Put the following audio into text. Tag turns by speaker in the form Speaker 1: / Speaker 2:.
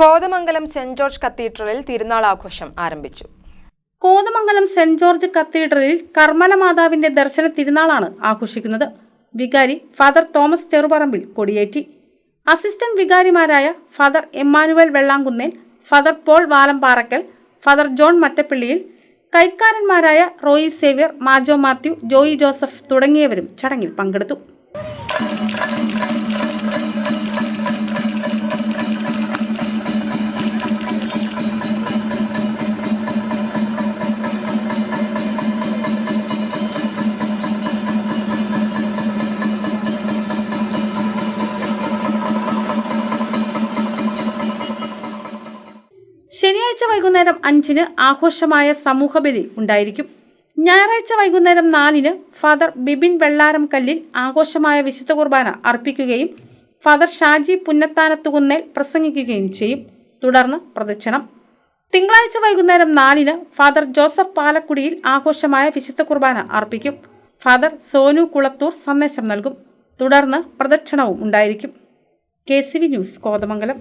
Speaker 1: Kothamangalam saint George കത്തീഡ്രലിൽ തിരുനാൾ ആഘോഷം ആരംഭിച്ചു.
Speaker 2: കോതമംഗലം സെന്റ് ജോർജ് കത്തീഡ്രലിൽ കർമ്മല മാതാവിന്റെ ദർശന തിരുനാളാണ് ആഘോഷിക്കുന്നത്. വികാരി ഫാദർ തോമസ് ചെറുപറമ്പിൽ കൊടിയേറ്റി. Assistant വികാരിമാരായ father Emmanuel Vellankunnel father Paul Valamparakkal father John Mattappalliyil കൈക്കാരന്മാരായ Roy Xavier Majo Mathew Joy Joseph തുടങ്ങിയവരും ചടങ്ങിൽ പങ്കെടുത്തു. ശനിയാഴ്ച വൈകുന്നേരം അഞ്ചിന് ആഘോഷമായ സമൂഹബലി ഉണ്ടായിരിക്കും. ഞായറാഴ്ച വൈകുന്നേരം നാലിന് ഫാദർ ബിബിൻ വെള്ളാരം കല്ലിൽ ആഘോഷമായ വിശുദ്ധ കുർബാന അർപ്പിക്കുകയും ഫാദർ ഷാജി പുന്നത്താനത്തുകുന്നേൽ പ്രസംഗിക്കുകയും ചെയ്യും. തുടർന്ന് പ്രദക്ഷിണം. തിങ്കളാഴ്ച വൈകുന്നേരം നാലിന് ഫാദർ ജോസഫ് പാലക്കുടിയിൽ ആഘോഷമായ വിശുദ്ധ കുർബാന അർപ്പിക്കും. ഫാദർ സോനു കുളത്തൂർ സന്ദേശം നൽകും. തുടർന്ന് പ്രദക്ഷിണവും ഉണ്ടായിരിക്കും. K C V news Kothamangalam.